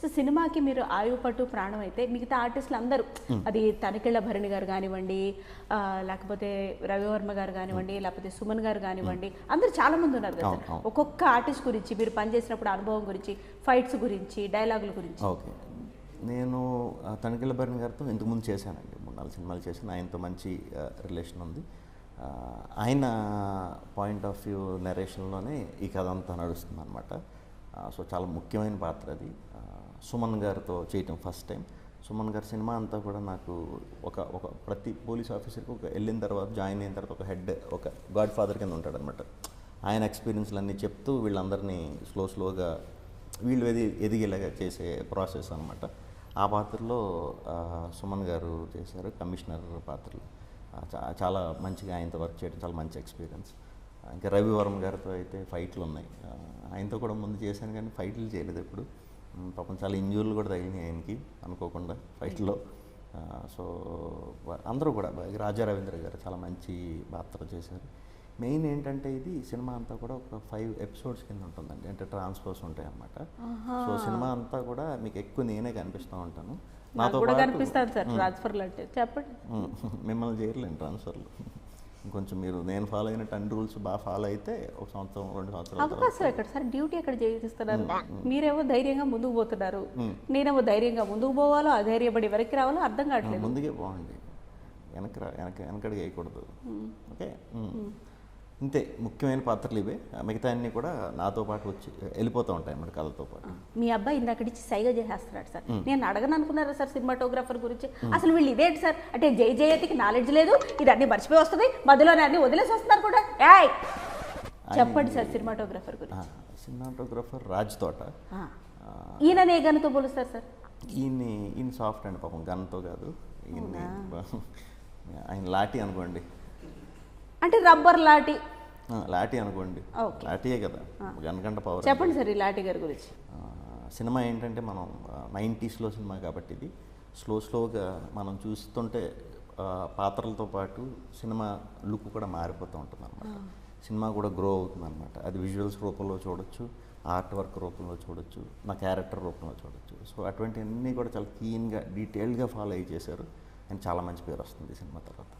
So సినిమాకి మీరు ఆయువు పట్టు ప్రాణం అయితే మిగతా ఆర్టిస్టులు అందరూ అది తనికెళ్ళ భరణి గారు కానివ్వండి లేకపోతే రవివర్మ గారు కానివ్వండి లేకపోతే సుమన్ గారు కానివ్వండి అందరూ చాలా మంది ఉన్నారు కదా. ఒక్కొక్క ఆర్టిస్ట్ గురించి మీరు పనిచేసినప్పుడు అనుభవం గురించి ఫైట్స్ గురించి డైలాగుల గురించి. ఓకే. నేను తనికెళ్ళ భరణి గారితో ఇంతకుముందు చేశానండి. మూడు నాలుగు సినిమాలు చేశాను. ఆయనతో మంచి రిలేషన్ ఉంది. ఆయన పాయింట్ ఆఫ్ వ్యూ నెరేషన్లోనే ఈ కథ అంతా నడుస్తుంది అనమాట సో చాలా ముఖ్యమైన పాత్ర అది. సుమన్ గారితో చేయటం ఫస్ట్ టైం సుమన్ గారి సినిమా అంతా కూడా నాకు ఒక ఒక ప్రతి పోలీస్ ఆఫీసర్కి ఒక వెళ్ళిన తర్వాత జాయిన్ అయిన తర్వాత ఒక హెడ్ ఒక గాడ్ ఫాదర్ కింద ఉంటాడనమాట ఆయన ఎక్స్పీరియన్స్లు అన్నీ చెప్తూ వీళ్ళందరినీ స్లో స్లోగా వీళ్ళు ఎది ఎదిగేలాగా చేసే ప్రాసెస్ అనమాట ఆ పాత్రలో సుమన్ గారు చేశారు కమిషనర్ పాత్రలు. చాలా మంచిగా ఆయనతో వర్క్ చేయడం చాలా మంచి ఎక్స్పీరియన్స్ ఇంకా రవివర్మ గారితో అయితే ఫైట్లు ఉన్నాయి. ఆయనతో కూడా ముందు చేశాను కానీ ఫైట్లు చేయలేదు ఇప్పుడు పాపం చాలా ఇంజూర్లు కూడా తగిలినాయి ఆయనకి అనుకోకుండా ఫైట్లో. సో అందరూ కూడా రాజా రవీంద్ర గారు చాలా మంచి పాత్ర చేశారు. మెయిన్ ఏంటంటే ఇది సినిమా అంతా కూడా ఒక ఫైవ్ ఎపిసోడ్స్ కింద ఉంటుందండి అంటే ట్రాన్స్ఫర్స్ ఉంటాయి అన్నమాట సో సినిమా అంతా కూడా మీకు ఎక్కువ నేనే కనిపిస్తూ ఉంటాను. పాటు- కనిపిస్తాను సార్ ట్రాన్స్ఫర్లు అంటే. చెప్పండి. మిమ్మల్ని చేయలేను ట్రాన్స్ఫర్లు. ఇంకొంచెం మీరు నేను ఫాలో అయినట్టు అన్ని రూల్స్ బాగా ఫాలో అయితే ఒక సంవత్సరం రెండు సంవత్సరాల తర్వాత అవకాశం ఎక్కడ? సార్ డ్యూటీ ఎక్కడ చేయిస్తున్నారు? మీరేమో ధైర్యంగా ముందుకు పోతున్నారు. నేనేమో ధైర్యంగా ముందుకు పోవాలో అధైర్యపడి వెనక్కి రావాలో అర్థం కావట్లేదు. ముందుకే బాగుండి వెనక రా- వెనక వెనకడికి వేయకూడదు. ఓకే. ఇంతే ముఖ్యమైన పాత్రలు ఇవే. మిగతా అన్నీ కూడా నాతో పాటు వచ్చి వెళ్ళిపోతూ ఉంటాయి అన్నమాట కథతో పాటు. మీ అబ్బాయి ఇందాకడిచ్చి సైగా చేసేస్తున్నాడు సార్. నేను అడగను అనుకున్నారా సార్ సినిమాటోగ్రాఫర్ గురించి? అసలు వీళ్ళు ఇదేంటి సార్? అంటే జై జయతికి నాలెడ్జ్ లేదు ఇది అన్ని మర్చిపోయి వస్తుంది మధ్యలోనే అన్ని వదిలేసి వస్తున్నారు కూడా. ఏయ్! చెప్పండి సార్ సినిమాటోగ్రాఫర్ గురించి. సినిమాటోగ్రఫర్ రాజ్ తోట. ఈయన ఏ గనుతో పోలుస్తారు సార్? ఈయన్ని ఈయన సాఫ్ట్ అండి పాపం గన్తో కాదు. ఈయన్ని ఆయన లాఠీ అనుకోండి. అంటే రబ్బర్ లాటి. లాఠీ అనుకోండి. లాఠీయే కదా. గన్ కంటే పవర్ చెప్పండి సార్ ఈ లాటి గారి గురించి. సినిమా ఏంటంటే మనం నైంటీస్లో సినిమా కాబట్టి ఇది. స్లో స్లోగా మనం చూస్తుంటే పాత్రలతో పాటు సినిమా లుక్ కూడా మారిపోతూ ఉంటుంది అనమాట సినిమా కూడా గ్రో అవుతుంది అనమాట అది విజువల్స్ రూపంలో చూడొచ్చు ఆర్ట్ వర్క్ రూపంలో చూడొచ్చు నా క్యారెక్టర్ రూపంలో చూడొచ్చు. సో అటువంటివన్నీ కూడా చాలా క్లీన్గా డీటెయిల్గా ఫాలో అయ్యి చేశారు. అండ్ చాలా మంచి పేరు వస్తుంది సినిమా తర్వాత.